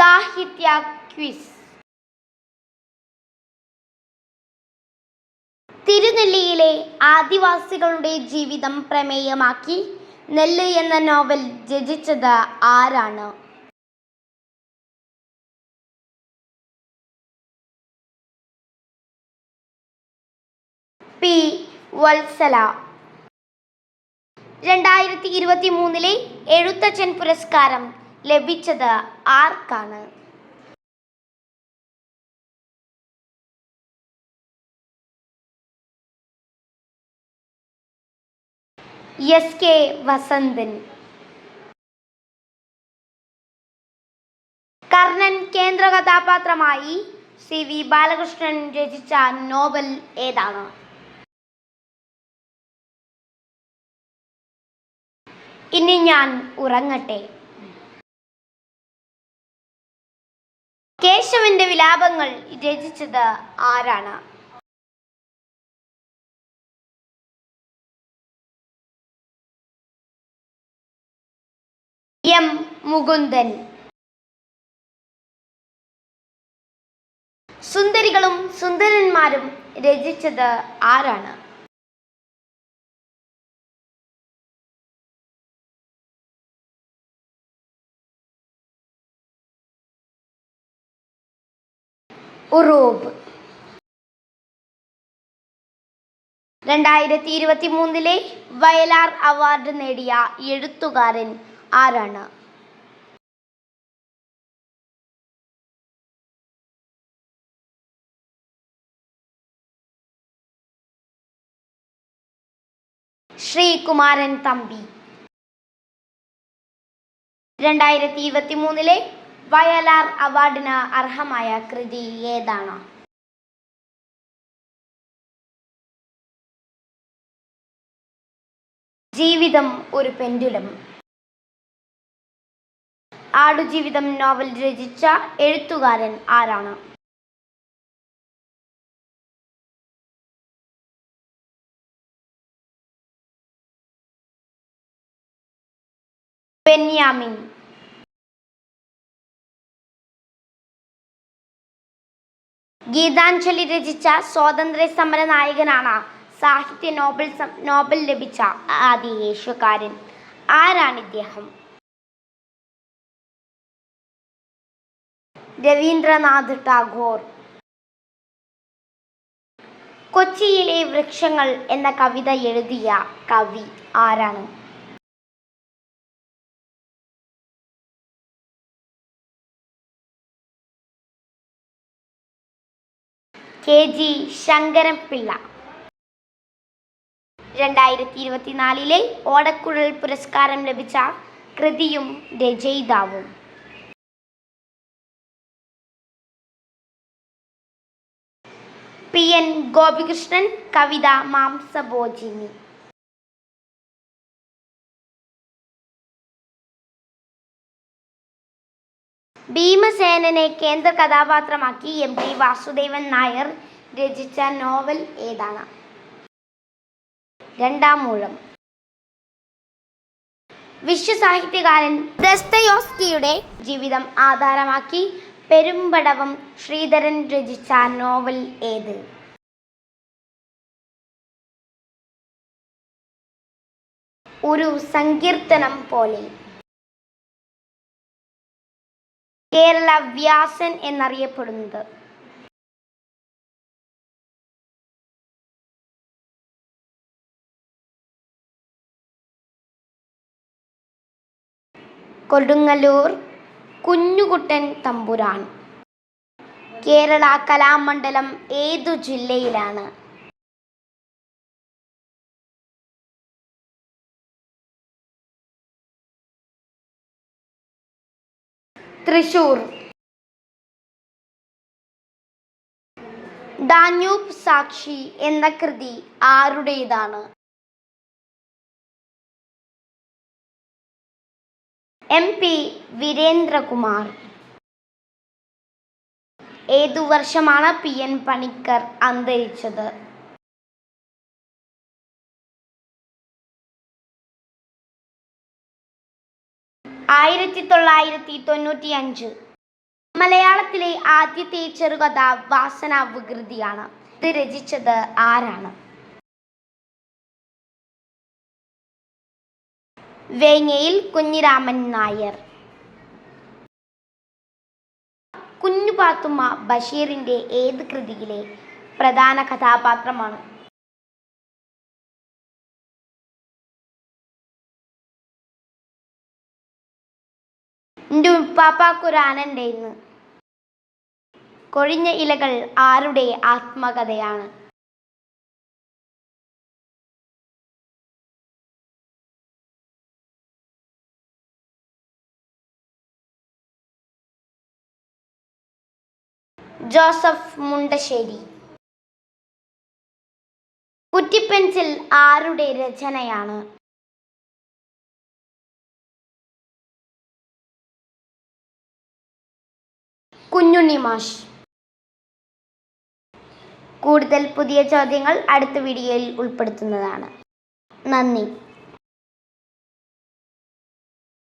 സാഹിത്യ ക്വിസ് തിരുനെല്ലിയിലെ ആദിവാസികളുടെ ജീവിതം പ്രമേയമാക്കി നെല്ല് എന്ന നോവൽ രചിച്ചത് ആരാണ്? പി. വത്സല. രണ്ടായിരത്തി ഇരുപത്തി മൂന്നിലെ എഴുത്തച്ഛൻ പുരസ്കാരം ലഭിച്ചത് ആർക്കാണ്? S K Vasanthan. കർണൻ കേന്ദ്ര കഥാപാത്രമായി സി വി ബാലകൃഷ്ണൻ രചിച്ച നോവൽ ഏതാണ്? ഇനി ഞാൻ ഉറങ്ങട്ടെ. കേശവന്റെ വിലാപങ്ങൾ രചിച്ചത് ആരാണ്? എം മുകുന്ദൻ. സുന്ദരികളും സുന്ദരന്മാരും രചിച്ചത് ആരാണ്? ഉറൂബ്. രണ്ടായിരത്തി ഇരുപത്തി മൂന്നിലെ വയലാർ അവാർഡ് നേടിയ എഴുത്തുകാരൻ ആരാണ്? ശ്രീകുമാരൻ തമ്പി. രണ്ടായിരത്തി ഇരുപത്തി മൂന്നിലെ വയലാർ അവാർഡിന് അർഹമായ കൃതി ഏതാണ്? ജീവിതം ഒരു പെൻഡുലം. ആടുജീവിതം നോവൽ രചിച്ച എഴുത്തുകാരൻ ആരാണ്? ബെന്യാമിൻ. ഗീതാഞ്ജലി രചിച്ച സ്വാതന്ത്ര്യ സമര നായകനാണ്. സാഹിത്യ നോബൽ നോബൽ ലഭിച്ച ആദ്യ യേശുകാരൻ ആരാണ് ഇദ്ദേഹം? രവീന്ദ്രനാഥ് ടാഗോർ. കൊച്ചിയിലെ വൃക്ഷങ്ങൾ എന്ന കവിത എഴുതിയ കവി ആരാണ്? K G Sankaran Pillai. രണ്ടായിരത്തി ഇരുപത്തിനാലിലെ ഓടക്കുഴൽ പുരസ്കാരം ലഭിച്ച കൃതിയും രചയിതാവും. പി. എൻ. ഗോപികൃഷ്ണൻ കവിത മാംസഭോജിനി. ഭീമസേനനെ കേന്ദ്ര കഥാപാത്രമാക്കി എം ടി വാസുദേവൻ നായർ രചിച്ച നോവൽ ഏതാണ്? രണ്ടാം മൂഴം. വിശ്വസാഹിത്യകാരൻ ദസ്തയോസ്കിയുടെ ജീവിതം ആധാരമാക്കി പെരുമ്പടവം ശ്രീധരൻ രചിച്ച നോവൽ ഏത്? ഒരു സങ്കീർത്തനം പോലെ. കേരള വ്യാസൻ എന്നറിയപ്പെടുന്നത്. കൊടുങ്ങല്ലൂർ കുഞ്ഞുകുട്ടൻ തമ്പുരാൻ. കേരള കലാമണ്ഡലം ഏതു ജില്ലയിലാണ്? തൃശൂർ. ഡാന്യൂബ് സാക്ഷി എന്ന കൃതി ആരുടേതാണ്? M P Veerendrakumar. ഏതു വർഷമാണ് പി എൻ പണിക്കർ അന്തരിച്ചത്? ആയിരത്തി തൊള്ളായിരത്തി തൊണ്ണൂറ്റി അഞ്ച് മലയാളത്തിലെ ആദ്യത്തെ ചെറുകഥ വാസന വികൃതിയാണ്. ഇത് രചിച്ചത് ആരാണ്? വേങ്ങയിൽ കുഞ്ഞിരാമൻ നായർ. കുഞ്ഞുപാത്തുമ്മ ബഷീറിന്റെ ഏത് കൃതിയിലെ പ്രധാന കഥാപാത്രമാണ്? എന്റെ ഉപ്പാപ്പാക്കൊരാനുണ്ടേന്ന് കൊഴിഞ്ഞ ഇലകൾ ആരുടെ ആത്മകഥയാണ്? ജോസഫ് മുണ്ടശ്ശേരി. കുറ്റിപ്പെൻസിൽ ആരുടെ രചനയാണ്? കുഞ്ഞുണ്ണി മാഷ്. കൂടുതൽ പുതിയ ചോദ്യങ്ങൾ അടുത്ത വീഡിയോയിൽ ഉൾപ്പെടുത്തുന്നതാണ്. നന്ദി.